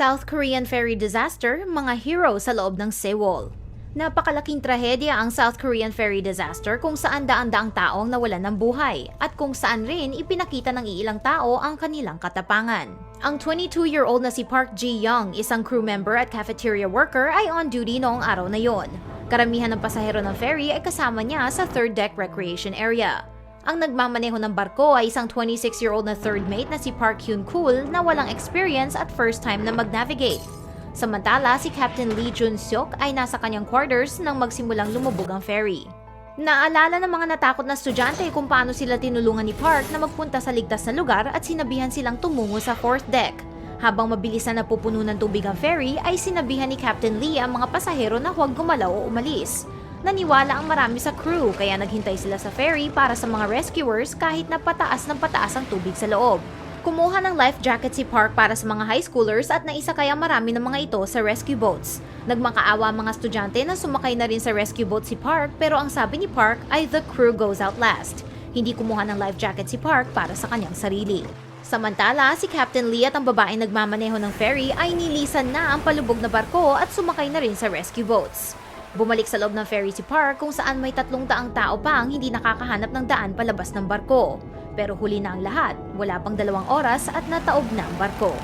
South Korean ferry disaster, mga hero sa loob ng seawall. Napakalaking trahedya ang South Korean ferry disaster kung saan daan-daang taong nawalan ng buhay at kung saan rin ipinakita ng iilang tao ang kanilang katapangan. Ang 22-year-old na si Park Ji-young, isang crew member at cafeteria worker ay on duty noong araw na yon. Karamihan ng pasahero ng ferry ay kasama niya sa third deck recreation area. Ang nagmamaneho ng barko ay isang 26-year-old na third mate na si Park Hyun-kul na walang experience at first time na mag-navigate. Samantala, si Captain Lee Jun-seok ay nasa kanyang quarters nang magsimulang lumubog ang ferry. Naalala ng mga natakot na estudyante kung paano sila tinulungan ni Park na magpunta sa ligtas na lugar at sinabihan silang tumungo sa fourth deck. Habang mabilis na napupuno ng tubig ang ferry, ay sinabihan ni Captain Lee ang mga pasahero na huwag gumalaw o umalis. Naniwala ang marami sa crew kaya naghintay sila sa ferry para sa mga rescuers kahit na pataas ng pataas ang tubig sa loob. Kumuha ng life jacket si Park para sa mga high schoolers at naisa kaya marami ng mga ito sa rescue boats. Nagmakaawa ang mga estudyante na sumakay na rin sa rescue boat si Park pero ang sabi ni Park ay the crew goes out last. Hindi kumuha ng life jacket si Park para sa kanyang sarili. Samantala, si Captain Lee at ang babaeng nagmamaneho ng ferry ay nilisan na ang palubog na barko at sumakay na rin sa rescue boats. Bumalik sa loob ng ferry si Park kung saan may tatlong daang tao pa ang hindi nakakahanap ng daan palabas ng barko. Pero huli na ang lahat, wala pang dalawang oras at nataob na ang barko.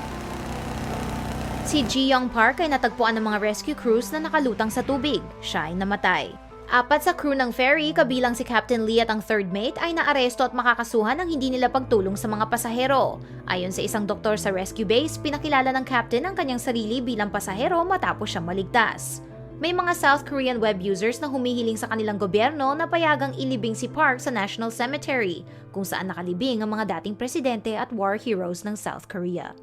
Si Ji Young Park ay natagpuan ng mga rescue crews na nakalutang sa tubig. Siya ay namatay. Apat sa crew ng ferry, kabilang si Captain Lee at ang third mate, ay naaresto at makakasuhan ng hindi nila pagtulong sa mga pasahero. Ayon sa isang doktor sa rescue base, pinakilala ng captain ang kanyang sarili bilang pasahero matapos siyang maligtas. May mga South Korean web users na humihiling sa kanilang gobyerno na payagang ilibing si Park sa National Cemetery, kung saan nakalibing ang mga dating presidente at war heroes ng South Korea.